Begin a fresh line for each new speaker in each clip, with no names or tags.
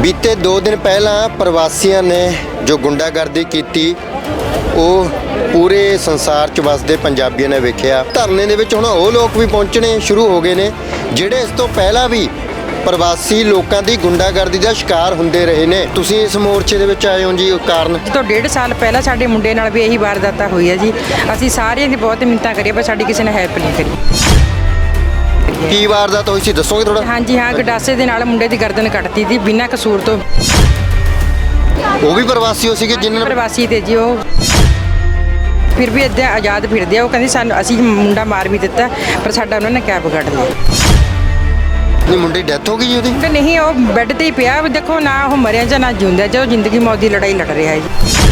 ਬੀਤੇ 2 ਦਿਨ ਪਹਿਲਾਂ ਪ੍ਰਵਾਸੀਆਂ ਨੇ ਜੋ ਗੁੰਡਾਗਰਦੀ ਕੀਤੀ, ਉਹ ਪੂਰੇ ਸੰਸਾਰ 'ਚ ਵਸਦੇ ਪੰਜਾਬੀਆਂ ਨੇ ਵੇਖਿਆ। ਧਰਨੇ ਦੇ ਵਿੱਚ ਹੁਣ ਉਹ ਲੋਕ ਵੀ ਪਹੁੰਚਣੇ ਸ਼ੁਰੂ ਹੋ ਗਏ ਨੇ, ਜਿਹੜੇ ਇਸ ਤੋਂ ਪਹਿਲਾਂ ਵੀ ਪ੍ਰਵਾਸੀ ਲੋਕਾਂ ਦੀ ਗੁੰਡਾਗਰਦੀ ਦਾ ਸ਼ਿਕਾਰ ਹੁੰਦੇ ਰਹੇ ਨੇ। ਤੁਸੀਂ ਇਸ ਮੋਰਚੇ ਦੇ ਵਿੱਚ ਆਏ ਹੋ ਜੀ, ਉਹ ਕਾਰਨ?
ਤੋਂ ਡੇਢ ਸਾਲ ਪਹਿਲਾਂ ਸਾਡੇ ਮੁੰਡੇ ਨਾਲ ਵੀ ਇਹੀ ਵਾਰਦਾਤਾਂ ਹੋਈ ਹੈ ਜੀ। ਅਸੀਂ ਸਾਰਿਆਂ ਦੀ ਬਹੁਤ ਮਿੰਨਤਾਂ ਕਰੀਏ, ਪਰ ਸਾਡੀ ਕਿਸੇ ਨੇ ਹੈਲਪ ਨਹੀਂ ਕਰੀ।
ਕੀ ਵਾਰਦਾਤ ਹੋਈ ਸੀ? ਦੱਸੋਗੇ ਥੋੜਾ
ਹਾਂਜੀ ਹਾਂ ਗਡਾਸੇ ਦੇ ਨਾਲ ਮੁੰਡੇ ਦੀ ਗਰਦਨ ਕੱਟਤੀ ਸੀ ਬਿਨਾਂ ਕਸੂਰ ਤੋਂ।
ਉਹ ਵੀ ਪ੍ਰਵਾਸੀ ਹੋ ਸੀਗੇ ਜਿਨ੍ਹਾਂ ਨੇ
ਪ੍ਰਵਾਸੀ ਤੇ ਜੀ ਉਹ। ਫਿਰ ਵੀ ਇੱਦਾਂ ਆਜ਼ਾਦ ਫਿਰਦੇ ਆ ਉਹ ਕਹਿੰਦੀ ਸਾਨੂੰ ਅਸੀਂ ਮੁੰਡਾ ਮਾਰ ਵੀ ਦਿੱਤਾ ਪਰ ਸਾਡਾ ਉਹਨਾਂ ਨੇ ਕੈਬ ਕੱਢ ਲਿਆ।
ਨਹੀਂ ਮੁੰਡੇ ਦੀ ਡੈਥ ਹੋ ਗਈ ਜੀ ਉਹਦੀ?
ਤੇ ਨਹੀਂ ਉਹ ਬੈੱਡ ਤੇ ਹੀ ਪਿਆ ਦੇਖੋ ਨਾ ਉਹ ਮਰਿਆ ਜਾਂ ਨਾ ਜਿਉਂਦਾ ਜੋ ਜ਼ਿੰਦਗੀ ਮੌਤ ਦੀ ਲੜਾਈ ਲੜ ਰਿਹਾ ਹੈ ਜੀ।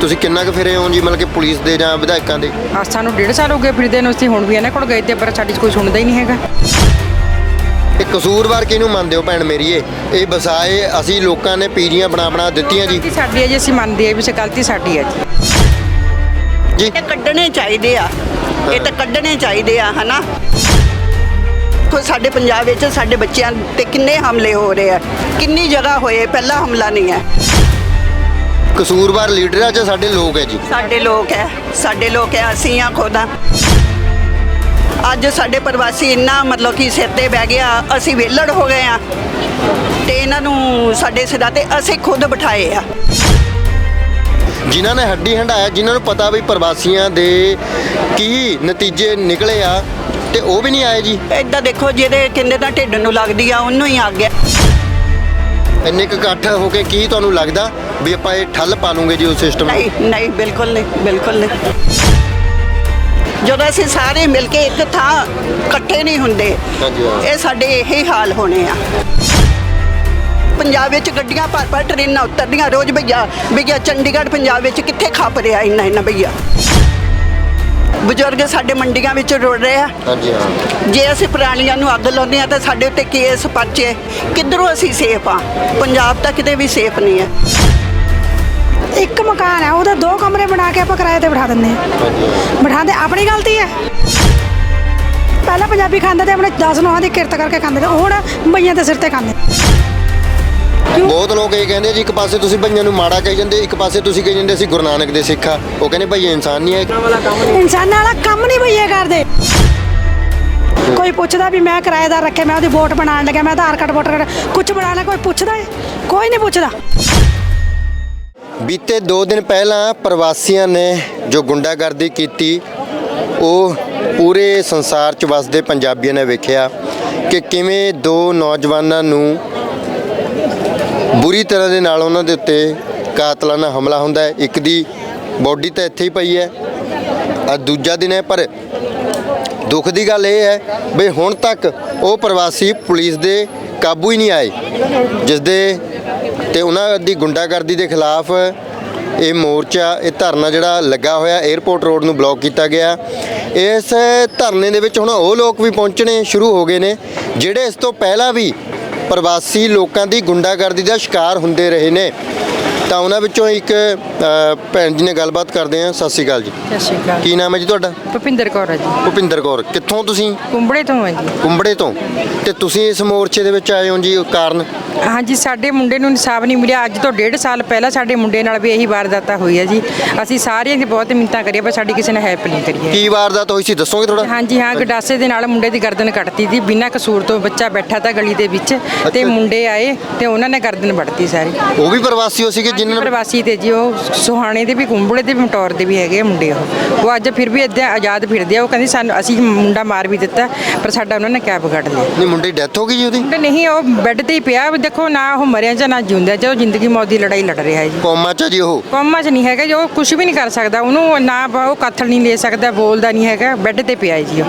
ਤੁਸੀਂ ਕਿੰਨਾ ਕੁ ਫਿਰੇ ਹੋ ਜੀ ਮਤਲਬ ਕਿ ਪੁਲਿਸ ਦੇ ਜਾਂ ਵਿਧਾਇਕਾਂ ਦੇ?
ਆ ਸਾਨੂੰ ਡੇਢ ਸਾਲ ਹੋ ਗਏ ਫਿਰਦੇ ਨੂੰ ਅਸੀਂ ਹੁਣ ਵੀ ਇਹਨਾਂ ਕੋਲ ਗਏ ਤੇ ਪਰ ਸਾਡੀ ਕੋਈ ਸੁਣਦਾ ਹੀ ਨਹੀਂ ਹੈਗਾ।
ਇਹ ਕਸੂਰਵਾਰ ਕਿਹਨੂੰ ਮੰਨਦੇ ਹੋ ਭੈਣ ਮੇਰੀਏ ਇਹ? ਵਸਾਏ ਅਸੀਂ ਲੋਕਾਂ ਨੇ ਪੀੜੀਆਂ ਬਣਾ ਬਣਾ ਦਿੱਤੀਆਂ ਜੀ।
ਗਲਤੀ ਸਾਡੀ ਹੈ ਜੀ ਅਸੀਂ ਮੰਨਦੇ ਆ ਵੀ ਸੇ ਗਲਤੀ ਸਾਡੀ ਹੈ ਜੀ।
ਜੀ।
ਇਹ ਕੱਢਣੇ ਚਾਹੀਦੇ ਆ। ਇਹ ਤਾਂ ਕੱਢਣੇ ਚਾਹੀਦੇ ਆ ਹਨਾ? ਕੋਈ ਸਾਡੇ ਪੰਜਾਬ ਵਿੱਚ ਸਾਡੇ ਬੱਚਿਆਂ ਤੇ ਕਿੰਨੇ ਹਮਲੇ ਹੋ ਰਹੇ ਆ? ਕਿੰਨੀ ਜਗ੍ਹਾ ਹੋਏ ਪਹਿਲਾ ਹਮਲਾ ਨਹੀਂ ਹੈ।
ਕਸੂਰਵਾਰ ਲੀਡਰਾਂ 'ਚ ਸਾਡੇ ਲੋਕ ਹੈ ਜੀ?
ਸਾਡੇ ਲੋਕ ਹੈ ਸਾਡੇ ਲੋਕ ਹੈ ਅਸੀਂ ਆ ਖੁਦਾ ਅੱਜ ਸਾਡੇ ਪ੍ਰਵਾਸੀ ਇੰਨਾ ਮਤਲਬ ਕਿ ਸਿਰ ਤੇ ਬਹਿ ਗਿਆ ਅਸੀਂ ਵਿਹਲੜ ਹੋ ਗਏ ਆ ਤੇ ਇਹਨਾਂ ਨੂੰ ਸਾਡੇ ਸਿਰਾਂ ਤੇ ਅਸੀਂ ਖੁਦ ਬਿਠਾਏ ਆ।
ਜਿਨ੍ਹਾਂ ਨੇ ਹੱਡੀ ਹੰਡਾਇਆ ਜਿਨ੍ਹਾਂ ਨੂੰ ਪਤਾ ਵੀ ਪ੍ਰਵਾਸੀਆਂ ਦੇ ਕੀ ਨਤੀਜੇ ਨਿਕਲੇ ਆ ਤੇ ਉਹ ਵੀ ਨਹੀਂ ਆਏ ਜੀ?
ਏਦਾਂ ਦੇਖੋ ਜਿਹਦੇ ਕਹਿੰਦੇ ਤਾਂ ਢਿੱਡ ਨੂੰ ਲੱਗਦੀ ਆ ਉਹਨੂੰ ਹੀ ਆ ਗਿਆ।
ਇੰਨੇ ਕੁ ਇਕੱਠ ਹੋ ਕੇ ਕੀ ਤੁਹਾਨੂੰ ਲੱਗਦਾ ਵੀ ਆਪਾਂ ਇਹ ਠੱਲ ਪਾ ਲੂਗੇ ਜੀ ਉਸ ਸਿਸਟਮ
ਨਹੀਂ ਨਹੀਂ ਬਿਲਕੁਲ ਨਹੀਂ ਬਿਲਕੁਲ ਨਹੀਂ। ਜਦੋਂ ਅਸੀਂ ਸਾਰੇ ਮਿਲ ਕੇ ਇੱਕ ਥਾਂ ਇਕੱਠੇ ਨਹੀਂ ਹੁੰਦੇ
ਹਾਂਜੀ, ਹਾਂ।
ਇਹ ਸਾਡੇ ਇਹੀ ਹਾਲ ਹੋਣੇ ਆ। ਪੰਜਾਬ ਵਿੱਚ ਗੱਡੀਆਂ ਭਰ ਭਰ ਟ੍ਰੇਨਾਂ ਉਤਰਦੀਆਂ ਰੋਜ਼ ਭਈਆ ਭਈਆ ਚੰਡੀਗੜ੍ਹ ਪੰਜਾਬ ਵਿੱਚ ਕਿੱਥੇ ਖਪ ਰਿਹਾ ਇੰਨਾ ਇੰਨਾ ਭਈਆ? ਬਜ਼ੁਰਗ ਸਾਡੇ ਮੰਡੀਆਂ ਵਿੱਚ ਰੁੜ ਰਹੇ ਆ।
ਹਾਂਜੀ ਹਾਂ।
ਜੇ ਅਸੀਂ ਪ੍ਰਾਣੀਆਂ ਨੂੰ ਅੱਗ ਲਾਉਂਦੇ ਆ ਤਾਂ ਸਾਡੇ ਉੱਤੇ ਕੇਸ ਪਰਚੇ ਕਿੱਧਰੋਂ ਅਸੀਂ ਸੇਫ ਆ ਪੰਜਾਬ ਤਾਂ ਕਿਤੇ ਵੀ ਸੇਫ ਨਹੀਂ ਹੈ।
ਇੱਕ ਮਕਾਨ ਹੈ ਉਹਦੇ ਦੋ ਕਮਰੇ ਬਣਾ ਕੇ ਆਪਾਂ ਕਿਰਾਏ ਤੇ ਬਿਠਾ ਦਿੰਦੇ ਹਾਂ। ਬਿਠਾਉਂਦੇ ਆਪਣੀ ਗਲਤੀ ਹੈ। ਪਹਿਲਾਂ ਪੰਜਾਬੀ ਖਾਂਦੇ ਤੇ ਆਪਣੇ 10 ਨੋਹਾਂ ਦੀ ਕਿਰਤ ਕਰਕੇ ਖਾਂਦੇ ਤੇ ਹੁਣ ਬਈਆਂ ਦੇ ਸਿਰ ਤੇ ਖਾਂਦੇ।
ਬਹੁਤ ਲੋਕ ਇਹ ਕਹਿੰਦੇ ਜੀ ਇੱਕ ਪਾਸੇ ਤੁਸੀਂ ਭਈਆਂ ਨੂੰ ਮਾੜਾ ਕਹੀ ਜਾਂਦੇ ਇੱਕ ਪਾਸੇ ਤੁਸੀਂ ਕਹੀ ਜਾਂਦੇ ਅਸੀਂ ਗੁਰੂ ਨਾਨਕ ਦੇ ਸਿੱਖ ਆ। ਉਹ ਕਹਿੰਦੇ ਭਈ ਇਨਸਾਨ ਨਹੀਂ ਹੈ।
ਇਨਸਾਨਾਂ ਵਾਲਾ ਕੰਮ ਨਹੀਂ ਬਈਏ ਕਰਦੇ। ਕੋਈ ਪੁੱਛਦਾ ਵੀ ਮੈਂ ਕਿਰਾਏਦਾਰ ਰੱਖੇ ਮੈਂ ਉਹਦੀ ਵੋਟ ਬਣਾਉਣ ਲੱਗਿਆ ਮੈਂ ਆਧਾਰ ਕਾਰਡ ਵੋਟਰ ਕਾਰਡ ਕੁਝ ਬਣਾਉਣਾ ਕੋਈ ਪੁੱਛਦਾ ਹੈ? ਕੋਈ ਨਹੀਂ ਪੁੱਛਦਾ।
ਬੀਤੇ 2 ਦਿਨ ਪਹਿਲਾਂ ਪ੍ਰਵਾਸੀਆਂ ਨੇ ਜੋ ਗੁੰਡਾਗਰਦੀ ਕੀਤੀ ਉਹ ਪੂਰੇ ਸੰਸਾਰ 'ਚ ਵਸਦੇ ਪੰਜਾਬੀਆਂ ਨੇ ਵੇਖਿਆ ਕਿ ਕਿਵੇਂ ਦੋ ਨੌਜਵਾਨਾਂ ਨੂੰ ਬੁਰੀ ਤਰ੍ਹਾਂ ਦੇ ਨਾਲ ਉਹਨਾਂ ਦੇ ਉੱਤੇ ਕਾਤਲਾਨਾ ਹਮਲਾ ਹੁੰਦਾ ਹੈ। ਇੱਕ ਦੀ ਬੋਡੀ ਤਾਂ ਇੱਥੇ ਹੀ ਪਈ ਹੈ। ਆ ਦੂਜਾ ਦਿਨ ਹੈ, ਪਰ ਦੁੱਖ ਦੀ ਗੱਲ ਇਹ ਹੈ ਵੀ ਹੁਣ ਤੱਕ ਉਹ ਪ੍ਰਵਾਸੀ ਪੁਲਿਸ ਦੇ ਕਾਬੂ ਹੀ ਨਹੀਂ ਆਏ। ਜਿਸ ਦੇ ਤੇ ਉਹਨਾਂ ਦੀ ਗੁੰਡਾਗਰਦੀ ਦੇ ਖਿਲਾਫ ਇਹ ਮੋਰਚਾ, ਇਹ ਧਰਨਾ ਜਿਹੜਾ ਲੱਗਾ ਹੋਇਆ 에ਅਰਪੋਰਟ ਰੋਡ ਨੂੰ ਬਲੌਕ ਕੀਤਾ ਗਿਆ। ਇਸ ਧਰਨੇ ਦੇ ਵਿੱਚ ਹੁਣ ਉਹ ਲੋਕ ਵੀ ਪਹੁੰਚਣੇ ਸ਼ੁਰੂ ਹੋ ਗਏ ਨੇ, ਜਿਹੜੇ ਇਸ ਤੋਂ ਪਹਿਲਾਂ ਵੀ ਪ੍ਰਵਾਸੀ ਲੋਕਾਂ ਦੀ ਗੁੰਡਾਗਰਦੀ ਦਾ ਸ਼ਿਕਾਰ ਹੁੰਦੇ ਰਹੇ ਨੇ। ਤਾਂ ਉਹਨਾਂ ਵਿੱਚੋਂ ਇੱਕ ਅ, ਭੈਣ ਜੀ ਨੇ ਗੱਲਬਾਤ ਕਰਦੇ ਆ ਸਤਿ ਸ਼੍ਰੀ ਅਕਾਲ ਜੀ।
ਸਤਿ ਸ਼੍ਰੀ ਅਕਾਲ।
ਕੀ ਨਾਮ ਹੈ ਜੀ ਤੁਹਾਡਾ?
ਭੁਪਿੰਦਰ ਕੌਰ ਹੈ ਜੀ।
ਭੁਪਿੰਦਰ ਕੌਰ ਕਿੱਥੋਂ ਤੁਸੀਂ?
ਕੁੰਬੜੇ ਤੋਂ ਹੈ ਜੀ।
ਕੁੰਬੜੇ ਤੋਂ। ਤੇ ਤੁਸੀਂ ਇਸ ਮੋਰਚੇ ਦੇ ਵਿੱਚ ਆਏ ਹੋ ਜੀ ਉਹ ਕਾਰਨ
ਹਾਂਜੀ ਸਾਡੇ ਮੁੰਡੇ ਨੂੰ ਇਨਸਾਫ ਨਹੀਂ ਮਿਲਿਆ। ਅੱਜ ਤੋਂ ਡੇਢ ਸਾਲ ਪਹਿਲਾਂ ਸਾਡੇ ਮੁੰਡੇ ਨਾਲ ਵੀ ਇਹੀ ਵਾਰਦਾਤਾਂ ਹੋਈ ਹੈ ਜੀ। ਅਸੀਂ ਸਾਰਿਆਂ ਦੀ ਬਹੁਤ ਮਿੰਨਤਾਂ ਕਰੀਏ ਪਰ ਸਾਡੀ ਕਿਸੇ ਨੇ ਹੈਲਪ ਨਹੀਂ ਕਰੀ ਹੈ।
ਕੀ ਵਾਰਦਾਤ ਹੋਈ ਸੀ? ਦੱਸੋਗੇ ਥੋੜਾ
ਹਾਂਜੀ ਹਾਂ ਗਡਾਸੇ ਦੇ ਨਾਲ ਮੁੰਡੇ ਦੀ ਗਰਦਨ ਕੱਟਤੀ ਸੀ ਬਿਨਾਂ ਕਸੂਰ ਤੋਂ ਬੱਚਾ ਬੈਠਾ ਤਾਂ ਗਲੀ ਦੇ ਵਿੱਚ। ਤੇ ਮੁੰਡੇ ਆਏ ਤੇ ਉਹਨਾਂ ਨੇ ਗਰਦਨ ਵੱਢਤੀ ਸਾਰੀ।
ਉਹ ਵੀ ਪ੍ਰਵਾਸੀ ਹੋ ਸੀਗੇ ਜਿਨ੍ਹਾਂ ਨੇ
ਪ੍ਰਵਾਸੀ ਤੇ ਜੀ ਉਹ ਸੁਹਾਣੇ ਦੇ ਵੀ ਕੁੰਬੜੇ ਦੇ ਵੀ ਮਟੌਰ ਦੇ ਵੀ ਹੈਗੇ ਆ ਮੁੰਡੇ ਉਹ। ਉਹ ਅੱਜ ਫਿਰ ਵੀ ਇੱਦਾਂ ਆਜ਼ਾਦ ਫਿਰਦੇ ਆ ਉਹ ਕਹਿੰਦੀ ਸਾਨੂੰ ਅਸੀਂ ਮੁੰਡਾ ਮਾਰ ਵੀ ਦਿੱਤਾ ਪਰ ਸਾਡਾ ਉਹਨਾਂ ਨੇ ਕੈਬ ਕੱਢ ਲਿਆ।
ਨਹੀਂ ਮੁੰਡੇ ਡੈਥ ਹੋ ਗਈ ਜੀ ਉਹਦੀ?
ਨਹੀਂ ਉਹ ਬੈੱਡ ਤੇ ਹੀ ਪਿਆ ਦੇਖੋ ਨਾ ਉਹ ਮਰਿਆ ਜਾਂ ਨਾ ਜਿਉਂਦਾ ਜੋ ਜ਼ਿੰਦਗੀ ਮੌਤ ਦੀ ਲੜਾਈ ਲੜ ਰਿਹਾ ਹੈ ਜੀ।
ਕੋਮਾ ਚ ਆ ਜੀ ਉਹ?
ਕੋਮਾ 'ਚ ਨਹੀਂ ਹੈਗਾ ਜੋ ਕੁਝ ਵੀ ਨਹੀਂ ਕਰ ਸਕਦਾ ਉਹਨੂੰ ਨਾ ਬ- ਉਹ ਕਾਥਲ ਨਹੀਂ ਲੈ ਸਕਦਾ ਬੋਲਦਾ ਨਹੀਂ ਹੈਗਾ ਬੈੱਡ ਤੇ ਪਿਆ ਹੈ ਜੀ ਉਹ।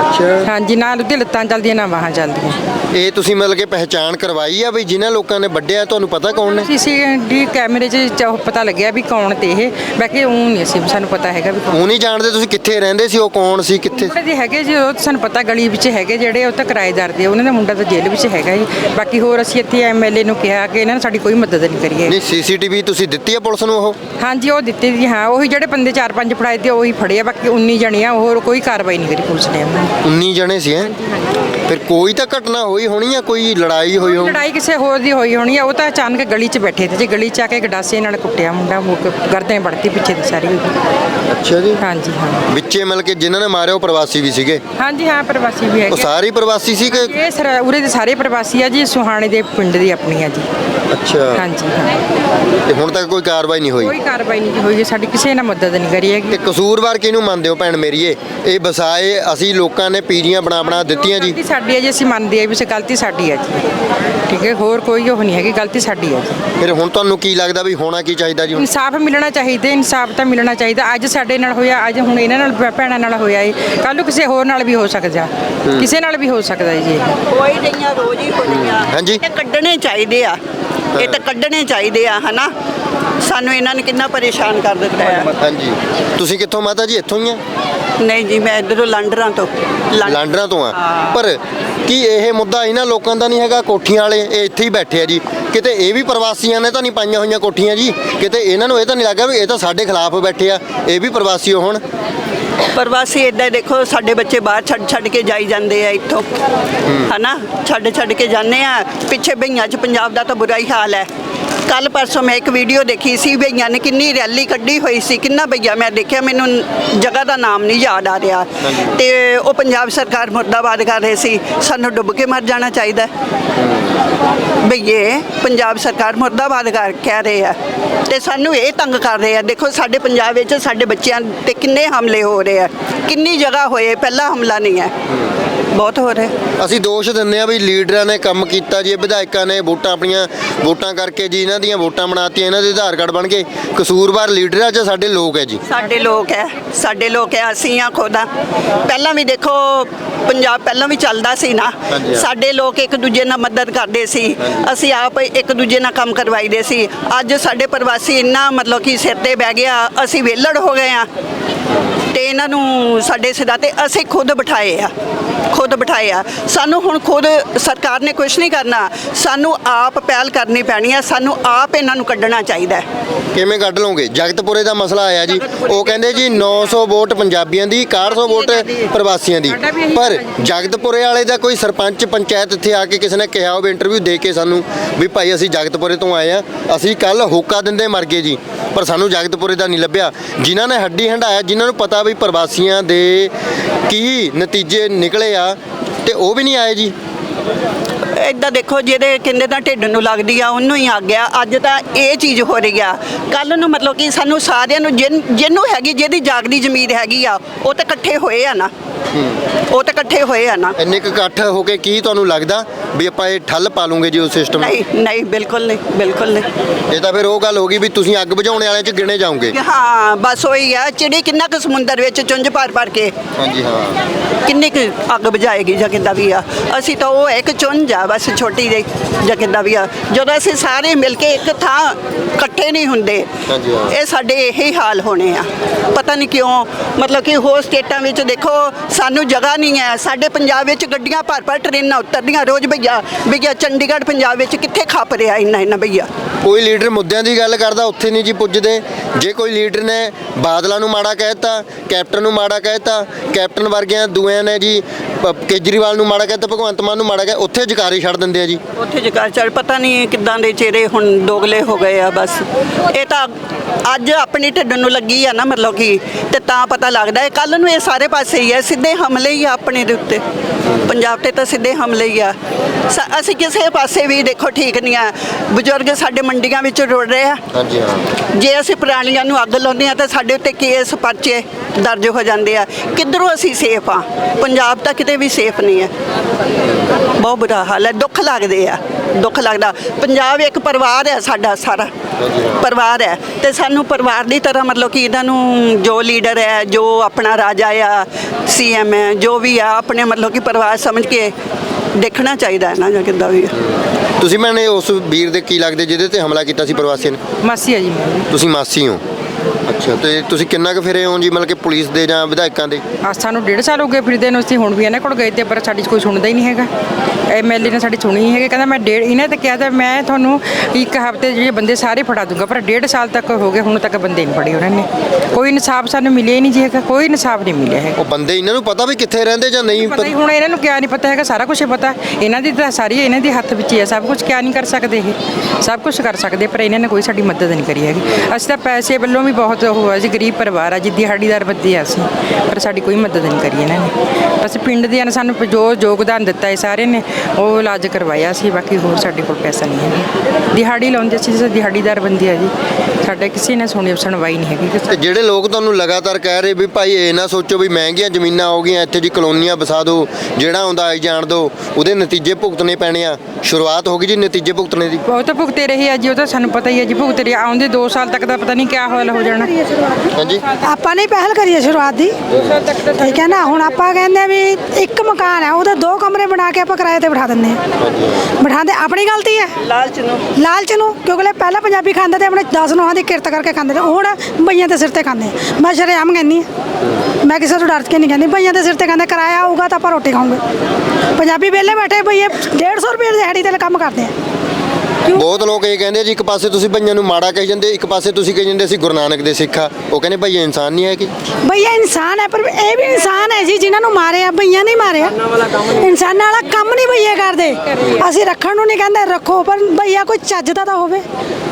ਅੱਛਾ।
ਹਾਂਜੀ ਨਾ ਉਹਦੀ ਲੱਤਾਂ ਚੱਲਦੀਆਂ ਨਾ ਬਾਹਾਂ ਚੱਲਦੀਆਂ।
ਇਹ ਤੁਸੀਂ ਮਤਲਬ ਕਿ ਪਹਿਚਾਣ ਕਰਵਾਈ ਆ ਵੀ ਜਿਨ੍ਹਾਂ ਲੋਕਾਂ ਨੇ ਵੱਢਿਆ ਤੁਹਾਨੂੰ ਪਤਾ ਕੌਣ ਨੇ?
ਸੀਸੀਟੀਵੀ ਕੈਮਰੇ 'ਚ ਪਤਾ ਲੱਗਿਆ ਵੀ ਕੌਣ ਤੇ ਇਹ। ਬਾਕੀ ਉਹ ਨਹੀਂ ਅਸੀਂ ਸਾਨੂੰ ਪਤਾ ਹੈਗਾ ਵੀ ਕੌਣ।
ਉਹ ਨਹੀਂ ਜਾਣਦੇ ਤੁਸੀਂ ਕਿੱਥੇ ਰਹਿੰਦੇ ਸੀ ਉਹ ਕੌਣ ਸੀ ਕਿੱਥੇ
ਦੇ ਹੈਗੇ ਜੀ ਉਹ ਤਾਂ ਸਾਨੂੰ ਪਤਾ ਗਲੀ ਵਿੱਚ ਹੈਗੇ ਜਿਹੜੇ ਉਹ ਤਾਂ ਕਿਰਾਏਦਾਰ ਦੇ ਉਹਨਾਂ ਦਾ ਮੁੰਡਾ ਤਾਂ ਜੇਲ੍ਹ ਵਿੱਚ ਹੈਗਾ ਜੀ। ਬਾਕੀ ਹੋਰ ਅਸੀਂ ਇੱਥੇ ਐਮਐਲਏ ਨੂੰ ਕਿਹਾ ਕਿ ਇਹਨਾਂ ਨੇ ਸਾਡੀ ਕੋਈ ਮਦਦ ਨਹੀਂ ਕਰੀ ਹੈ।
ਨਹੀਂ ਸੀਸੀਟੀਵੀ ਤੁਸੀਂ ਦਿੱਤੀ ਆ ਪੁਲਿਸ ਨੂੰ ਉਹ?
ਹਾਂਜੀ ਉਹ ਦਿੱਤੇ ਜੀ ਹਾਂ। ਉਹੀ ਜਿਹੜੇ ਬੰਦੇ ਚਾਰ ਪੰਜ ਫੜਾਏ ਤੇ ਉਹੀ ਫੜੇ ਆ। ਬਾਕੀ 19 ਜਣੇ ਆ ਹੋਰ ਕੋਈ ਕਾਰਵਾਈ ਨਹੀਂ ਕਰੀ ਪੁਲਿਸ ਨੇ ਉਹਨਾਂ ਨੇ।
19 ਜਣੇ ਸੀ ਹੈ? ਫਿਰ ਕੋਈ ਤਾਂ ਘਟਨਾ ਹੋਈ ਹੋਣੀ ਆ? ਕੋਈ ਲੜਾਈ ਹੋਈ ਹੋਣੀ?
ਲੜਾਈ ਕਿਸੇ ਹੋਰ ਦੀ ਹੋਈ ਹੋਣੀ ਆ। ਉਹ ਤਾਂ ਅਚਾਨਕ ਗਲੀ 'ਚ ਬੈਠੇ ਤੇ ਜੀ। ਗਲੀ 'ਚ ਆ ਕੇ ਗਡਾਸੇ ਨਾਲ ਕੁੱਟਿਆ ਮੁੰਡਾ। ਮੁੱਕ ਗਰਦਨ ਵੜਤੀ ਪਿੱਛੇ ਦੀ ਸਾਰੀ।
ਅੱਛਾ ਜੀ।
ਹਾਂਜੀ ਹਾਂ।
ਵਿੱਚੇ ਮਿਲ ਕੇ ਜਿਨ੍ਹਾਂ ਨੇ ਮਾਰਿਆ ਉਹ ਪ੍ਰਵਾਸੀ ਵੀ ਸੀਗੇ?
ਹਾਂਜੀ ਹਾਂ ਪ੍ਰਵਾਸੀ ਵੀ
ਉਹ
ਹੈਗੇ
ਸਾਰੇ ਹੀ ਪ੍ਰਵਾਸੀ ਸੀ ਕਿ
ਇਹ ਸਰ ਉਰੇ ਦੇ ਸਾਰੇ ਪ੍ਰਵਾਸੀ ਆ ਜੀ। ਸੁਹਾਣੇ ਦੇ ਪਿੰਡ ਦੀ ਆਪਣੀ ਆ ਜੀ।
ਅੱਛਾ।
ਹਾਂਜੀ ਹਾਂ।
ਤੇ ਹੁਣ ਤੱਕ ਕੋਈ ਕਾਰਵਾਈ ਨਹੀਂ ਹੋਈ?
ਕੋਈ ਕਾਰਵਾਈ ਨਹੀਂ ਹੋਈ। ਜੀ ਸਾਡੀ ਕਿਸੇ ਨੇ ਮਦਦ ਨਹੀਂ ਕਰੀ ਹੈਗੀ।
ਤੇ ਕਸੂਰਵਾਰ ਕਿਹਨੂੰ ਮੰਨਦੇ ਹੋ ਭੈਣ ਮੇਰੀਏ? ਇਹ ਵਸਾਏ ਅਸੀਂ ਲੋਕਾਂ ਨੇ ਪੀੜੀਆਂ ਬਣਾ ਬਣਾ ਦਿੱਤੀਆਂ ਜੀ।
ਸਾਡੀ ਹੈ ਜੀ ਅਸੀਂ ਮੰਨਦੇ ਆ ਵੀ ਸੇ ਗਲਤੀ ਸਾਡੀ ਹੈ ਜੀ। ਠੀਕ ਹੈ ਹੋਰ ਕੋਈ ਉਹ ਨਹੀਂ ਹੈਗੀ ਗਲਤੀ ਸਾਡੀ ਹੈ ਜੀ।
ਫਿਰ ਹੁਣ ਤੁਹਾਨੂੰ ਕੀ ਲੱਗਦਾ ਵੀ ਹੋਣਾ ਕੀ ਚਾਹੀਦਾ ਜੀ ਹੁਣ?
ਇਨਸਾਫ ਮਿਲਣਾ ਚਾਹੀਦਾ ਇਨਸਾਫ ਤਾਂ ਮਿਲਣਾ ਚਾਹੀਦਾ। ਅੱਜ ਸਾਡੇ ਨਾਲ ਹੋਇਆ ਅੱਜ ਹੁਣ ਇਹਨਾਂ ਨਾਲ ਭੈ- ਭੈਣਾਂ ਨਾਲ ਹੋਇਆ ਏ। ਕੱਲ ਨੂੰ ਕਿਸੇ ਹੋਰ ਨਾਲ ਵੀ ਹੋ ਸਕਦਾ। ਕਿਸੇ ਨਾਲ ਵੀ ਹੋ ਸਕਦਾ ਜੀ ਇਹ।
ਕੋਈ ਰਹੀਆਂ ਰੋਜ਼ ਹੀ ਹੋਣੀਆਂ
ਹਾਂਜੀ।
ਇਹ ਕੱਢਣੇ ਚਾਹੀਦੇ ਆ। ਇਹ ਤਾਂ ਕੱਢਣੇ ਚਾਹੀਦੇ ਆ ਹਨਾ? ਸਾਨੂੰ ਇਹਨਾਂ ਨੇ ਕਿੰਨਾ ਪਰੇਸ਼ਾਨ ਕਰ ਦਿੱਤਾ ਹੈ
ਹਾਂਜੀ। ਤੁਸੀਂ ਕਿੱਥੋਂ ਮਾਤਾ ਜੀ? ਇੱਥੋਂ ਹੀ ਆ?
ਨਹੀਂ ਜੀ ਮੈਂ ਇਧਰੋਂ ਲਾਂਡਰਾਂ ਤੋਂ। ਲਾਂਡ-
ਲਾਂਡਰਾਂ ਤੋਂ ਆ। ਪਰ ਕੀ ਇਹ ਮੁੱਦਾ ਇਹਨਾਂ ਲੋਕਾਂ ਦਾ ਨਹੀਂ ਹੈਗਾ? ਕੋਠੀਆਂ ਵਾਲੇ ਇਹ ਇੱਥੇ ਹੀ ਬੈਠੇ ਆ ਜੀ। ਕਿਤੇ ਇਹ ਵੀ ਪ੍ਰਵਾਸੀਆਂ ਨੇ ਤਾਂ ਨਹੀਂ ਪਾਈਆਂ ਹੋਈਆਂ ਕੋਠੀਆਂ ਜੀ? ਕਿਤੇ ਇਹਨਾਂ ਨੂੰ ਇਹ ਤਾਂ ਨਹੀਂ ਲੱਗਾ ਵੀ ਇਹ ਤਾਂ ਸਾਡੇ ਖਿਲਾਫ ਬੈਠੇ ਆ। ਇਹ ਵੀ ਪ੍ਰਵਾਸੀ ਹੋਣ।
ਪ੍ਰਵਾਸੀ ਇਦਾਂ ਦੇਖੋ ਸਾਡੇ ਬੱਚੇ ਬਾਹਰ ਛੱਡ ਛੱਡ ਕੇ ਜਾਈ ਜਾਂਦੇ ਆ ਇੱਥੋਂ। ਹਨਾ? ਛੱਡ ਛੱਡ ਕੇ ਜਾਂਦੇ ਆ। ਪਿੱਛੇ ਬਈਆਂ 'ਚ ਪੰਜਾਬ ਦਾ ਤਾਂ ਬੁਰਾ ਹੀ ਹਾਲ ਹੈ। ਕੱਲ ਪਰਸੋਂ ਮੈਂ ਇੱਕ ਵੀਡੀਓ ਦੇਖੀ ਸੀ ਬਈਆਂ ਨੇ ਕਿੰਨੀ ਰੈਲੀ ਕੱਢੀ ਹੋਈ ਸੀ ਕਿੰਨਾ ਬਈਆ ਮੈਂ ਦੇਖਿਆ ਮੈਨੂੰ ਜਗ੍ਹਾ ਦਾ ਨਾਮ ਨਹੀਂ ਯਾਦ ਆ ਰਿਹਾ। ਤੇ ਉਹ ਪੰਜਾਬ ਸਰਕਾਰ ਮੁਰਦਾਬਾਦ ਕਰ ਰਹੇ ਸੀ ਸਾਨੂੰ ਡੁੱਬ ਕੇ ਮਰ ਜਾਣਾ ਚਾਹੀਦਾ। ਬਈਏ ਪੰਜਾਬ ਸਰਕਾਰ ਮੁਰਦਾਬਾਦ ਕਰ ਕਹਿ ਰਹੇ ਆ। ਤੇ ਸਾਨੂੰ ਇਹ ਤੰਗ ਕਰ ਰਹੇ ਆ ਦੇਖੋ ਸਾਡੇ ਪੰਜਾਬ ਵਿੱਚ ਸਾਡੇ ਬੱਚਿਆਂ ਤੇ ਕਿੰਨੇ ਹਮਲੇ ਹੋ ਰਹੇ ਆ। ਕਿੰਨੀ ਜਗ੍ਹਾ ਹੋਏ ਪਹਿਲਾ ਹਮਲਾ ਨਹੀਂ ਹੈ। ਬਹੁਤ ਹੋ ਰਿਹਾ।
ਅਸੀਂ ਦੋਸ਼ ਦਿੰਦੇ ਆ ਵੀ ਲੀਡਰਾਂ ਨੇ ਕੰਮ ਕੀਤਾ ਜੀ ਵਿਧਾਇਕਾਂ ਨੇ ਵੋਟਾਂ ਆਪਣੀਆਂ ਵੋਟਾਂ ਕਰਕੇ ਜੀ ਇਹਨਾਂ ਦੀਆਂ ਵੋਟਾਂ ਬਣਾਤੀਆਂ ਇਹਨਾਂ ਦੇ ਆਧਾਰ ਕਾਰਡ ਬਣ ਗਏ। ਕਸੂਰਵਾਰ ਲੀਡਰ ਆ ਜਾਂ ਸਾਡੇ ਲੋਕ ਹੈ ਜੀ?
ਸਾਡੇ ਲੋਕ ਹੈ ਸਾਡੇ ਲੋਕ ਹੈ ਅਸੀਂ ਆ ਖੁਦ ਆ ਪਹਿਲਾਂ ਵੀ ਦੇਖੋ ਪੰਜਾਬ ਪਹਿਲਾਂ ਵੀ ਚੱਲਦਾ ਸੀ ਨਾ।
ਹਾਂਜੀ।
ਸਾਡੇ ਲੋਕ ਇੱਕ ਦੂਜੇ ਨਾਲ ਮਦਦ ਕਰਦੇ ਸੀ। ਅਸੀਂ ਆਪ ਇੱਕ ਦੂਜੇ ਨਾਲ ਕੰਮ ਕਰਵਾਈਦੇ ਸੀ। ਅੱਜ ਸਾਡੇ ਪ੍ਰਵਾਸੀ ਇੰਨਾ ਮਤਲਬ ਕਿ ਸਿਰ ਤੇ ਬਹਿ ਗਿਆ ਅਸੀਂ ਵਿਹਲੜ ਹੋ ਗਏ ਆ ਤੇ ਇਹਨਾਂ ਨੂੰ ਸਾਡੇ ਸਿਰਾਂ ਤੇ ਅਸੀਂ ਖੁਦ ਬਿਠਾਏ ਆ। ਖੁਦ ਬਿਠਾਏ ਆ। ਸਾਨੂੰ ਹੁਣ ਖੁਦ ਸਰਕਾਰ ਨੇ ਕੁਝ ਨਹੀਂ ਕਰਨਾ। ਸਾਨੂੰ ਆਪ ਪਹਿਲ ਕਰਨੀ ਪੈਣੀ ਆ। ਸਾਨੂੰ ਆਪ ਇਹਨਾਂ ਨੂੰ ਕੱਢਣਾ ਚਾਹੀਦਾ ਹੈ।
ਕਿਵੇਂ ਕੱਢ ਲਓਗੇ? ਜਗਤਪੁਰੇ ਦਾ ਮਸਲਾ ਆਇਆ ਜੀ। ਉਹ ਕਹਿੰਦੇ ਜੀ 900 ਵੋਟ ਪੰਜਾਬੀਆਂ ਦੀ 6100 ਵੋਟ ਪ੍ਰਵਾਸੀਆਂ ਦੀ। ਪਰ
ਹੈ
ਜਗਤਪੁਰੇ ਵਾਲੇ ਦਾ ਕੋਈ ਸਰਪੰਚ ਪੰਚਾਇਤ ਇੱਥੇ ਆ ਕੇ ਕਿਸੇ ਨੇ ਕਿਹਾ ਹੋਵੇ ਇੰਟਰਵਿਊ ਦੇ ਕੇ ਸਾਨੂੰ ਵੀ ਭਾਈ ਅਸੀਂ ਜਗਤਪੁਰੇ ਤੋਂ ਆਏ ਆ। ਅਸੀਂ ਕੱਲ ਹੋਕਾ ਦਿੰਦੇ ਮਰ ਗਏ ਜੀ। ਪਰ ਸਾਨੂੰ ਜਗਤਪੁਰੇ ਦਾ ਨਹੀਂ ਲੱਭਿਆ। ਜਿਨ੍ਹਾਂ ਨੇ ਹੱਡੀ ਹੰਡਾਇਆ ਜਿਨ੍ਹਾਂ ਨੂੰ ਪਤਾ ਵੀ ਪ੍ਰਵਾਸੀਆਂ ਦੇ ਕੀ ਨਤੀਜੇ ਨਿਕਲੇ ਆ ਤੇ ਉਹ ਵੀ ਨਹੀਂ ਆਏ ਜੀ?
ਇਦਾਂ ਦੇਖੋ, ਜਿਹਦੇ ਕਹਿੰਦੇ ਤਾਂ ਢਿੱਡ ਨੂੰ ਲੱਗਦੀ ਆ, ਉਹਨੂੰ ਹੀ ਆ। ਗਿਆ ਅੱਜ ਤਾਂ ਇਹ ਚੀਜ਼ ਹੋ ਰਹੀ ਆ। ਕੱਲ ਨੂੰ ਮਤਲਬ ਕਿ ਸਾਨੂੰ ਸਾਰਿਆਂ ਨੂੰ, ਜਿਨ- ਜਿਹਨੂੰ ਹੈਗੀ, ਜਿਹਦੀ ਜਾਗਦੀ ਜ਼ਮੀਰ ਹੈਗੀ ਆ, ਉਹ ਤਾਂ ਇਕੱਠੇ ਹੋਏ ਆ ਨਾ। ਉਹ ਤਾਂ ਇਕੱਠੇ ਹੋਏ ਆ ਨਾ।
ਇੰਨੇ ਕੁ ਇਕੱਠ ਹੋ ਕੇ ਕੀ ਤੁਹਾਨੂੰ ਲੱਗਦਾ ਵੀ ਆਪਾਂ ਇਹ ਠੱਲ ਪਾ ਲੂਗੇ ਜੀ ਉਸ ਸਿਸਟਮ
ਨਹੀਂ ਨਹੀਂ ਬਿਲਕੁਲ ਨਹੀਂ ਬਿਲਕੁਲ ਨਹੀਂ।
ਇਹ ਤਾਂ ਫਿਰ ਉਹ ਗੱਲ ਹੋ ਗਈ ਵੀ ਤੁਸੀਂ ਅੱਗ ਬੁਝਾਉਣ ਵਾਲਿਆਂ 'ਚ ਗਿਣੇ ਜਾਓਗੇ।
ਹਾਂ ਬਸ ਉਹੀ ਆ ਚਿੜੀ ਕਿੰਨਾ ਕੁ ਸਮੁੰਦਰ ਵਿੱਚ ਚੁੰਝ ਭਰ ਭਰ ਕੇ
ਹਾਂਜੀ ਹਾਂ।
ਕਿੰਨੀ ਕੁ ਅੱਗ ਬੁਝਾਏਗੀ ਜਾਂ ਕਿੱਦਾਂ ਵੀ ਆ। ਅਸੀਂ ਤਾਂ ਉਹ ਇੱਕ ਚੁੰਝ ਆ ਬਸ ਛੋਟੀ ਜਿਹੀ ਜਾਂ ਕਿੱਦਾਂ ਵੀ ਆ। ਜਦੋਂ ਅਸੀਂ ਸਾਰੇ ਮਿਲ ਕੇ ਇੱਕ ਥਾਂ ਇਕੱਠੇ ਨਹੀਂ ਹੁੰਦੇ
ਹਾਂਜੀ, ਹਾਂ।
ਇਹ ਸਾਡੇ ਇਹੀ ਹਾਲ ਹੋਣੇ ਆ। ਪਤਾ ਨਹੀਂ ਕਿਉਂ ਮਤਲਬ ਕਿ ਹੋਰ ਸਟੇਟਾਂ ਵਿੱਚ ਦੇਖੋ ਸਾਨੂੰ ਜਗ੍ਹਾ ਨਹੀਂ ਹੈ। ਸਾਡੇ ਪੰਜਾਬ ਵਿੱਚ ਗੱਡੀਆਂ ਭਰ ਭਰ ਟ੍ਰੇਨਾਂ ਉਤਰਦੀਆਂ। ਰੋਜ਼ ਭਈਆ ਭਈਆ ਚੰਡੀਗੜ੍ਹ ਪੰਜਾਬ ਵਿੱਚ ਕਿੱਥੇ ਖੱਪ ਰਿਹਾ ਇੰਨਾ ਇੰਨਾ ਭਈਆ?
ਕੋਈ ਲੀਡਰ ਮੁੱਦਿਆਂ ਦੀ ਗੱਲ ਕਰਦਾ, ਉੱਥੇ ਨਹੀਂ ਜੀ ਪੁੱਜਦੇ। ਜੇ ਕੋਈ ਲੀਡਰ ਨੇ ਬਾਦਲਾਂ ਨੂੰ ਮਾੜਾ ਕਹਿਤਾ ਕੈਪਟਨ ਨੂੰ ਮਾੜਾ ਕਹਿਤਾ ਕੈਪਟਨ ਵਰਗਿਆਂ ਦੂਆਂ ਨੇ ਜੀ ਪ- ਕੇਜਰੀਵਾਲ ਨੂੰ ਮਾੜਾ ਕਹਿਤਾ ਭਗਵੰਤ ਮਾਨ ਨੂੰ ਮਾੜਾ ਕਹਿ, ਉੱਥੇ ਜਕਾਰੇ ਛੱਡ ਦਿੰਦੇ ਆ ਜੀ।
ਉੱਥੇ ਜਗ੍ਹਾ ਚੜ ਪਤਾ ਨਹੀਂ ਕਿੱਦਾਂ ਦੇ ਚਿਹਰੇ ਹੁਣ ਦੋਗਲੇ ਹੋ ਗਏ ਆ ਬਸ। ਇਹ ਤਾਂ ਅੱਜ ਆਪਣੀ ਢਿੱਡ ਨੂੰ ਲੱਗੀ ਆ ਨਾ ਮਤਲਬ ਕਿ, ਤੇ ਤਾਂ ਪਤਾ ਲੱਗਦਾ ਹੈ ਕੱਲ ਨੂੰ ਇਹ ਸਾਰੇ ਪਾਸੇ ਹੀ ਹੈ ਸਿੱਧੇ ਹਮਲੇ ਹੀ ਆ ਆਪਣੇ ਦੇ ਉੱਤੇ। ਪੰਜਾਬ ਤੇ ਤਾਂ ਸਿੱਧੇ ਹਮਲੇ ਹੀ ਆ। ਸ- ਅਸੀਂ ਕਿਸੇ ਪਾਸੇ ਵੀ ਦੇਖੋ ਠੀਕ ਨਹੀਂ ਆ। ਬਜ਼ੁਰਗ ਸਾਡੇ ਮੰਡੀਆਂ ਵਿੱਚ ਰੁੜ ਰਹੇ ਆ।
ਹਾਂਜੀ ਹਾਂ।
ਜੇ ਅਸੀਂ ਪ੍ਰਾਣੀਆਂ ਨੂੰ ਅੱਗ ਲਾਉਂਦੇ ਆ ਤਾਂ ਸਾਡੇ ਉੱਤੇ ਕੇਸ ਪਰਚੇ ਦਰਜ ਹੋ ਜਾਂਦੇ ਆ। ਕਿੱਧਰੋਂ ਅਸੀਂ ਸੇਫ ਆ? ਪੰਜਾਬ ਤਾਂ ਕਿਤੇ ਵੀ ਸੇਫ ਨਹੀਂ ਹੈ ਬਹੁਤ ਬੁਰਾ ਹਾਲ ਹੈ। ਦੁੱਖ ਲੱਗਦੇ ਆ। ਦੁੱਖ ਲੱਗਦਾ। ਪੰਜਾਬ ਇੱਕ ਪਰਿਵਾਰ ਹੈ ਸਾਡਾ ਸਾਰਾ। ਪਰਿਵਾਰ ਹੈ। ਤੇ ਸਾਨੂੰ ਪਰਿਵਾਰ ਦੀ ਤਰ੍ਹਾਂ ਮਤਲਬ ਕਿ ਇਹਨਾਂ ਨੂੰ ਜੋ ਲੀਡਰ ਹੈ ਜੋ ਆਪਣਾ ਰਾਜਾ ਆ ਸੀਐਮ ਹੈ ਜੋ ਵੀ ਆ ਆਪਣੇ ਮਤਲਬ ਕਿ ਪਰਿਵਾਰ ਸਮਝ ਕੇ ਦੇਖਣਾ ਚਾਹੀਦਾ ਹੈ ਨਾ ਜਾਂ ਕਿੱਦਾਂ ਵੀ।
ਤੁਸੀਂ ਮੈਨੇ ਉਸ ਵੀਰ ਦੇ ਕੀ ਲੱਗਦੇ ਜਿਹਦੇ ਤੇ ਹਮਲਾ ਕੀਤਾ ਸੀ ਪ੍ਰਵਾਸੀਆਂ ਨੇ
ਮਾਸੀ ਆ ਜੀ ਮੇਰੀ।
ਤੁਸੀਂ ਮਾਸੀ ਹੋ ਅੱਛਾ ਤੇ ਤੁਸੀਂ ਕਿੰਨਾ ਕੁ ਫਿਰੇ ਹੋ ਜੀ ਮਤਲਬ ਕਿ ਪੁਲਿਸ ਦੇ ਜਾਂ ਵਿਧਾਇਕਾਂ ਦੇ?
ਆ ਸਾਨੂੰ ਡੇਢ ਸਾਲ ਹੋ ਗਏ ਫਿਰਦੇ ਨੂੰ ਅਸੀਂ ਹੁਣ ਵੀ ਇਹਨਾਂ ਕੋਲ ਗਏ ਤੇ ਪਰ ਸਾਡੀ ਕੋਈ ਸੁਣਦਾ ਹੀ ਨਹੀਂ ਹੈਗਾ। ਐਮਐਲਏ ਨੇ ਸਾਡੀ ਸੁਣੀ ਨਹੀਂ ਹੈਗੀ ਕਹਿੰਦਾ ਮੈਂ ਡੇਢ ਇਹਨੇ ਤਾਂ ਕਿਹਾ ਤਾਂ ਮੈਂ ਤੁਹਾਨੂੰ ਇੱਕ ਹਫ਼ਤੇ ਜਿਹੜੇ ਬੰਦੇ ਸਾਰੇ ਫੜਾ ਦੂੰਗਾ ਪਰ ਡੇਢ ਸਾਲ ਤੱਕ ਹੋ ਗਏ ਹੁਣ ਤੱਕ ਬੰਦੇ ਨਹੀਂ ਫੜੇ ਉਹਨਾਂ ਨੇ। ਕੋਈ ਇਨਸਾਫ ਸਾਨੂੰ ਮਿਲਿਆ ਹੀ ਨਹੀਂ ਜੀ ਹੈਗਾ ਕੋਈ ਇਨਸਾਫ ਨਹੀਂ ਮਿਲਿਆ ਹੈਗਾ।
ਉਹ ਬੰਦੇ ਇਹਨਾਂ ਨੂੰ ਪਤਾ ਵੀ ਕਿੱਥੇ ਰਹਿੰਦੇ ਜਾਂ ਨਹੀਂ?
ਪਤਾ ਹੀ ਹੁਣ ਇਹਨਾਂ ਨੂੰ ਕਿਆ ਨਹੀਂ ਪਤਾ ਹੈਗਾ ਸਾਰਾ ਕੁਝ ਪਤਾ। ਇਹਨਾਂ ਦੀ ਤਾਂ ਸਾਰੀ ਇਹਨਾਂ ਦੇ ਹੱਥ ਵਿੱਚ ਹੀ ਹੈ ਸਭ ਕੁਝ ਕਿਆ ਨਹੀਂ ਕਰ ਸਕਦੇ ਇਹ। ਸਭ ਕੁਝ ਕਰ ਸਕਦੇ ਪਰ ਇਹਨਾਂ ਨੇ ਕੋਈ ਸਾਡੀ ਮਦਦ ਨਹੀਂ ਕਰੀ ਹੈਗੀ। ਅਸੀਂ ਤਾਂ ਪੈਸੇ ਵੱਲੋਂ ਵੀ ਬਹੁਤ ਉਹ ਹੈ ਜੀ ਗਰੀਬ ਪਰਿਵਾਰ ਆ ਜੀ ਦਿਹਾੜੀਦਾਰ ਬੰਦੇ ਆ ਅਸੀਂ, ਪਰ ਸਾਡੀ ਕੋਈ ਮਦਦ ਨਹੀਂ ਕਰੀ ਇਹਨਾਂ ਨੇ। ਬਸ ਪਿੰਡ ਦੇ ਨੇ ਸਾਨੂੰ ਜੋ ਯੋਗਦਾਨ ਦਿੱਤਾ ਹੈ ਸਾਰੇ ਨੇ, ਉਹ ਇਲਾਜ ਕਰਵਾਇਆ ਸੀ, ਬਾਕੀ ਹੋਰ ਸਾਡੇ ਕੋਲ ਪੈਸਾ ਨਹੀਂ ਹੈ। ਦਿਹਾੜੀ ਲਾਉਂਦੇ ਸੀ, ਜਿਸ ਦਿਹਾੜੀਦਾਰ ਬੰਦੇ ਆ ਜੀ। ਸਾਡੇ ਕਿਸੇ ਨੇ ਸੁਣੀ ਸੁਣਵਾਈ ਨਹੀਂ ਹੈਗੀ।
ਤੇ ਜਿਹੜੇ ਲੋਕ ਤੁਹਾਨੂੰ ਲਗਾਤਾਰ ਕਹਿ ਰਹੇ ਵੀ ਭਾਈ ਇਹ ਨਾ ਸੋਚੋ ਵੀ ਮਹਿੰਗੀਆਂ ਜ਼ਮੀਨਾਂ ਹੋ ਗਈਆਂ ਇੱਥੇ ਜੀ ਕਲੋਨੀਆਂ ਵਸਾ ਦਿਓ ਜਿਹੜਾ ਆਉਂਦਾ ਆਈ ਜਾਣ ਦਿਓ ਉਹਦੇ ਨਤੀਜੇ ਭੁਗਤਣੇ ਪੈਣੇ ਆ। ਸ਼ੁਰੂਆਤ ਹੋ ਗਈ ਜੀ ਨਤੀਜੇ ਭੁਗਤਣੇ ਦੀ।
ਉਹ ਤਾਂ ਭੁਗਤੇ ਰਹੇ ਆ ਜੀ ਉਹ ਤਾਂ ਸਾਨੂੰ ਪਤਾ ਹੀ ਹੈ ਜੀ ਭੁਗਤੇ ਰਹੇ ਆਉਂਦੇ 2 ਸਾਲ ਤੱਕ ਦਾ ਪਤਾ ਨਹੀਂ ਕਿਆ ਹਾਲ ਹੋ ਜਾਣਾ।
ਹਾਂਜੀ।
ਆਪਾਂ ਨੇ ਪਹਿਲ ਕਰੀਏ ਸ਼ੁਰੂਆਤ ਦੀ। ਠੀਕ ਹੈ ਨਾ ਹੁਣ ਆਪਾਂ ਕਹਿੰਦੇ ਆ ਵੀ ਇੱਕ ਮਕਾਨ ਹੈ ਉਹਦੇ ਦੋ ਕਮਰੇ ਬਣਾ ਕੇ ਆਪਾਂ ਕਿਰਾਏ ਤੇ ਬਿਠਾ ਦਿੰਦੇ ਆ। ਬਿਠਾਉਂਦੇ ਆਪਣੀ ਗਲਤੀ ਹੈ?
ਲਾਲਚ ਨੂੰ।
ਲਾਲਚ ਨੂੰ ਕਿਉਂਕਿ ਲੈ ਪਹਿਲਾਂ ਪੰਜਾਬੀ ਖਾਂਦੇ ਤੇ ਆਪਣੇ 10 ਨੋਹਾਂ ਦੀ ਕਿਰਤ ਕਰਕੇ ਖਾਂਦੇ ਤੇ ਹੁਣ ਬਈਆਂ ਦੇ ਸਿਰ ਤੇ ਖਾਂਦੇ ਆ। ਮੈਂ ਸ਼ਰੇਆਮ ਕਹਿੰਦੀ ਹਾਂ। ਮੈਂ ਕਿਸੇ ਤੋਂ ਡਰ ਕੇ ਨਹੀਂ ਕਹਿੰਦੀ, ਬਈਆਂ ਦੇ ਸਿਰ ਤੇ ਖਾਂਦੇ, ਕਿਰਾਇਆ ਆਊਗਾ ਤਾਂ ਆਪਾਂ ਰੋਟੀ ਖਾਵਾਂਗੇ ਪੰਜਾਬੀ ਵਿਹਲੇ ਬੈਠੇ ਬਈਏ 150 ਰੁਪਏ ਦੀ ਦਿਹਾੜੀ ਤੇ ਕੰਮ ਕਰਦੇ ਆ।
ਬਹੁਤ ਲੋਕ ਇਹ ਕਹਿੰਦੇ ਜੀ ਇੱਕ ਪਾਸੇ ਤੁਸੀਂ ਭਈਆਂ ਨੂੰ ਮਾੜਾ ਕਹੀ ਜਾਂਦੇ ਇੱਕ ਪਾਸੇ ਤੁਸੀਂ ਕਹੀ ਜਾਂਦੇ ਅਸੀਂ ਗੁਰੂ ਨਾਨਕ ਦੇ ਸਿੱਖ ਆ। ਉਹ ਕਹਿੰਦੇ ਭਈਆ ਇਨਸਾਨ ਨਹੀਂ ਹੈ ਕਿ
ਭਈਆ ਇਨਸਾਨ ਹੈ ਪਰ ਇਹ ਵੀ ਇਨਸਾਨ ਹੈ ਜੀ ਜਿਨ੍ਹਾਂ ਨੂੰ ਮਾਰਿਆ ਭਈਆ ਨਹੀਂ ਮਾਰਿਆ। ਇਨਸਾਨਾਂ ਵਾਲਾ ਕੰਮ ਨਹੀਂ। ਭਈਏ ਕਰਦੇ। ਅਸੀਂ ਰੱਖਣ ਨੂੰ ਨਹੀਂ ਕਹਿੰਦੇ ਰੱਖੋ ਪਰ ਭਈਆ ਕੋਈ ਚੱਜ ਦਾ ਤਾਂ ਹੋਵੇ।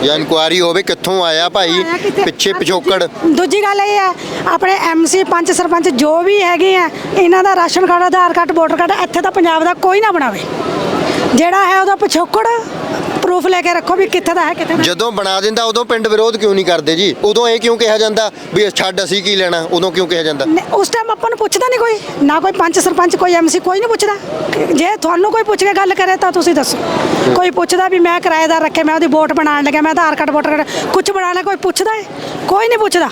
ਜਾਂ ਇਨਕੁਆਰੀ ਹੋਵੇ ਕਿੱਥੋਂ ਆਇਆ ਭਾਈ? ਪਿੱਛੇ ਪਿਛੋਕੜ।
ਦੂਜੀ ਗੱਲ ਇਹ ਹੈ ਆਪਣੇ ਐਮਸੀ ਪੰਚ ਸਰਪੰਚ ਜੋ ਵੀ ਹੈਗੇ ਆ ਇਹਨਾਂ ਦਾ ration card Aadhaar card voter card ਇੱਥੇ ਤਾਂ ਪੰਜਾਬ ਦਾ ਕੋਈ ਨਾ ਬਣਾਵੇ। ਜਿਹੜਾ ਹੈ ਉਹਦਾ ਪਿਛੋਕੜ ਪ੍ਰੂਫ ਲੈ ਕੇ ਰੱਖੋ ਵੀ ਕਿੱਥੇ ਦਾ ਹੈ ਕਿੱਥੇ ਦਾ
ਜਦੋਂ ਬਣਾ ਦਿੰਦਾ ਉਦੋਂ ਪਿੰਡ ਵਿਰੋਧ ਕਿਉਂ ਨਹੀਂ ਕਰਦੇ ਜੀ? ਉਦੋਂ ਇਹ ਕਿਉਂ ਕਿਹਾ ਜਾਂਦਾ ਵੀ ਛੱਡ ਅਸੀਂ ਕੀ ਲੈਣਾ? ਉਦੋਂ ਕਿਉਂ ਕਿਹਾ ਜਾਂਦਾ?
ਨਹੀਂ, ਉਸ ਟਾਈਮ ਆਪਾਂ ਨੂੰ ਪੁੱਛਦਾ ਨਹੀਂ ਕੋਈ। ਨਾ ਕੋਈ ਪੰਚ ਸਰਪੰਚ ਕੋਈ ਐਮਸੀ ਕੋਈ ਨਹੀਂ ਪੁੱਛਦਾ। ਜੇ ਤੁਹਾਨੂੰ ਕੋਈ ਪੁੱਛ ਕੇ ਗੱਲ ਕਰੇ ਤਾਂ ਤੁਸੀਂ ਦੱਸੋ। ਕੋਈ ਪੁੱਛਦਾ ਵੀ ਮੈਂ ਕਿਰਾਏਦਾਰ ਰੱਖੇ ਮੈਂ ਉਹਦੀ ਵੋਟ ਬਣਾਉਣ ਲੱਗਿਆ ਮੈਂ ਆਧਾਰ ਕਾਰਡ ਵੋਟਰ ਕਾਰਡ ਕੁਝ ਬਣਾਉਣਾ ਕੋਈ ਪੁੱਛਦਾ ਹੈ? ਕੋਈ ਨਹੀਂ ਪੁੱਛਦਾ।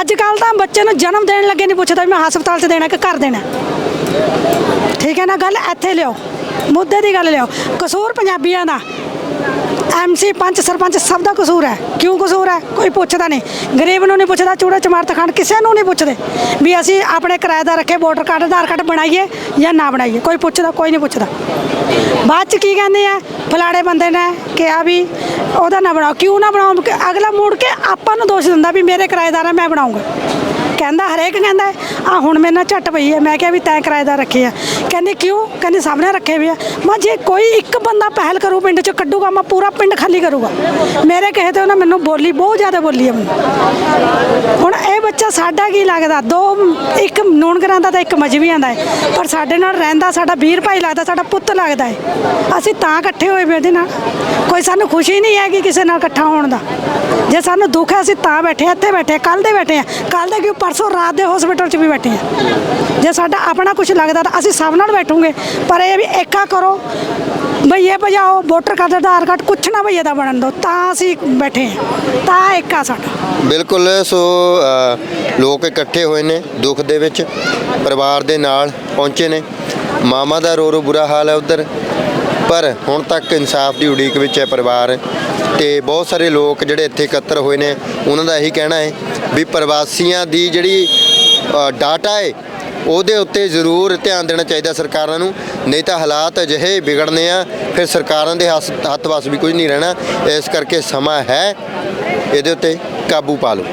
ਅੱਜ ਕੱਲ ਤਾਂ ਬੱਚੇ ਨੂੰ ਜਨਮ ਦੇਣ ਲੱਗੇ ਨਹੀਂ ਪੁੱਛਦਾ ਵੀ ਮੈਂ ਹਸਪਤਾਲ 'ਚ ਦੇਣਾ ਕਿ ਘਰ ਦੇਣਾ। ਠੀਕ ਹੈ ਨਾ ਗੱਲ? ਇੱਥੇ ਲਿਓ ਮੁੱਦੇ ਦੀ ਗੱਲ ਲਿਓ ਕਸੂਰ ਪੰਜਾਬੀਆਂ ਦਾ। ਐਮਸੀ ਪੰਚ, ਸਰਪੰਚ ਸਭ ਦਾ ਕਸੂਰ ਹੈ। ਕਿਉਂ ਕਸੂਰ ਹੈ? ਕੋਈ ਪੁੱਛਦਾ ਨਹੀਂ। ਗਰੀਬ ਨੂੰ ਨਹੀਂ ਪੁੱਛਦਾ, ਚੂੜਾ ਚਮਾਰਤ ਖਾਨ ਕਿਸੇ ਨੂੰ ਨਹੀਂ ਪੁੱਛਦੇ। ਵੀ ਅਸੀਂ ਆਪਣੇ ਕਿਰਾਏਦਾਰ ਰੱਖੇ ਵੋਟਰ ਕਾਰਡ ਆਧਾਰ ਕਾਰਡ ਬਣਾਈਏ ਜਾਂ ਨਾ ਬਣਾਈਏ। ਕੋਈ ਪੁੱਛਦਾ, ਕੋਈ ਨਹੀਂ ਪੁੱਛਦਾ। ਬਾਅਦ ਚ ਕੀ ਕਹਿੰਦੇ ਆ? ਫਲਾੜੇ ਬੰਦੇ ਨੇ ਕਿਹਾ ਵੀ ਉਹਦਾ ਨਾ ਬਣਾਓ। ਕਿਉਂ ਨਾ ਬਣਾਓ? ਅਗਲਾ ਮੁੜ ਕੇ ਆਪਾਂ ਨੂੰ ਦੋਸ਼ ਦਿੰਦਾ ਵੀ ਮੇਰੇ ਕਿਰਾਏਦਾਰ ਹੈ ਮੈਂ ਬਣਾਉਂਗਾ। ਕਹਿੰਦਾ, ਹਰੇਕ ਕਹਿੰਦਾ, ਆ, ਹੁਣ ਮੇਰੇ ਨਾਲ ਝੱਟ ਪਈ ਹੈ। ਮੈਂ ਕਿਹਾ ਵੀ ਤੈਂ ਕਿਰਾਏਦਾਰ ਰੱਖੇ ਆ। ਕਹਿੰਦੀ, ਕਿਉਂ? ਕਹਿੰਦੀ ਸਭ ਨੇ ਰੱਖੇ ਵੀ ਆ। ਮੈਂ ਜੇ ਕੋਈ ਇੱਕ ਬੰਦਾ ਪਹਿਲ ਕਰੂ ਪਿੰਡ ਚ ਕੱਢੂਗਾ, ਮੈਂ ਪੂਰਾ ਪਿੰਡ ਖਾਲੀ ਕਰੂਗਾ। ਮੇਰੇ ਕਹੇ ਤੇ ਉਹਨਾਂ ਮੈਨੂੰ ਬੋਲੀ, ਬਹੁਤ ਜ਼ਿਆਦਾ ਬੋਲੀ ਹੈ ਮੈਨੂੰ। ਹੁਣ ਇਹ ਬੱਚਾ ਸਾਡਾ ਕੀ ਲੱਗਦਾ? ਦੋ, ਇੱਕ ਨੂਣਗਰਾਂ ਦਾ ਤਾਂ ਇੱਕ ਮਜਵੀਆਂ ਦਾ ਹੈ। ਪਰ ਸਾਡੇ ਨਾਲ ਰਹਿੰਦਾ, ਸਾਡਾ ਵੀਰ ਭਾਈ ਲੱਗਦਾ, ਸਾਡਾ ਪੁੱਤ ਲੱਗਦਾ ਹੈ। ਅਸੀਂ ਤਾਂ ਇਕੱਠੇ ਹੋਏ ਵੀ ਉਹਦੇ ਨਾਲ। ਕੋਈ ਸਾਨੂੰ ਖੁਸ਼ੀ ਨਹੀਂ ਹੈਗੀ ਕਿਸੇ ਨਾਲ ਇਕੱਠਾ ਹੋਣ ਦਾ। ਜੇ ਸਾਨੂੰ ਦੁੱਖ ਹੈ ਅਸੀਂ ਤਾਂ ਬੈਠੇ ਹਾਂ, ਇੱਥੇ ਬੈਠੇ ਕੱਲ ਦੇ ਬੈਠੇ ਆ ਕੱਲ ਦੇ ਕਿਉਂ? ਪਰਸੋਂ ਰਾਤ ਦੇ ਹਸਪੀਟਲ 'ਚ ਵੀ ਬੈਠੇ ਆ ਜੇ ਸਾਡਾ ਆਪਣਾ ਕੁਝ ਲੱਗਦਾ ਤਾਂ ਅਸੀਂ ਸਭ ਨਾਲ ਬੈਠੂਗੇ। ਪਰ ਇਹ ਵੀ ਏਕਾ ਕਰੋ। ਭਈਏ ਭਜਾਓ ਵੋਟਰ ਕਾਰਡ ਆਧਾਰ ਕਾਰਡ ਕੁਛ ਨਾ ਭਈਏ ਦਾ ਬਣਨ ਦਿਓ ਤਾਂ ਅਸੀਂ ਬੈਠੇ ਹਾਂ। ਤਾਂ ਏਕਾ ਸਾਡਾ।
ਬਿਲਕੁਲ ਸੋ ਅ, ਲੋਕ ਇਕੱਠੇ ਹੋਏ ਨੇ ਦੁੱਖ ਦੇ ਵਿੱਚ ਪਰਿਵਾਰ ਦੇ ਨਾਲ ਪਹੁੰਚੇ ਨੇ। ਮਾਮਾ ਦਾ ਰੋ ਰੋ ਬੁਰਾ ਹਾਲ ਹੈ ਉਧਰ। ਪਰ ਹੁਣ ਤੱਕ ਇਨਸਾਫ ਦੀ ਉਡੀਕ ਵਿੱਚ ਹੈ ਪਰਿਵਾਰ ਤੇ ਬਹੁਤ ਸਾਰੇ ਲੋਕ ਜਿਹੜੇ ਇੱਥੇ ਇਕੱਤਰ ਹੋਏ ਨੇ, ਉਹਨਾਂ ਦਾ ਇਹੀ ਕਹਿਣਾ ਹੈ ਵੀ ਪ੍ਰਵਾਸੀਆਂ ਦੀ ਜਿਹੜੀ ਡਾਟਾ ਹੈ, ਉਹਦੇ ਉੱਤੇ ਜ਼ਰੂਰ ਧਿਆਨ ਦੇਣਾ ਚਾਹੀਦਾ ਸਰਕਾਰਾਂ ਨੂੰ, ਨਹੀਂ ਤਾਂ ਹਾਲਾਤ ਅਜਿਹੇ ਵਿਗੜਨੇ ਆ, ਫਿਰ ਸਰਕਾਰਾਂ ਦੇ ਹੱਸ- ਹੱਥ ਵਸ ਵੀ ਕੁਝ ਨਹੀਂ ਰਹਿਣਾ, ਇਸ ਕਰਕੇ ਸਮਾਂ ਹੈ, ਇਹਦੇ ਉੱਤੇ ਕਾਬੂ ਪਾ ਲਓ।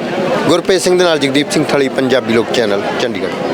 ਗੁਰਪ੍ਰੀਤ ਸਿੰਘ ਦੇ ਨਾਲ ਜਗਦੀਪ ਸਿੰਘ ਥਲੀ, ਪੰਜਾਬੀ ਲੋਕ ਚੈਨਲ, ਚੰਡੀਗੜ੍ਹ।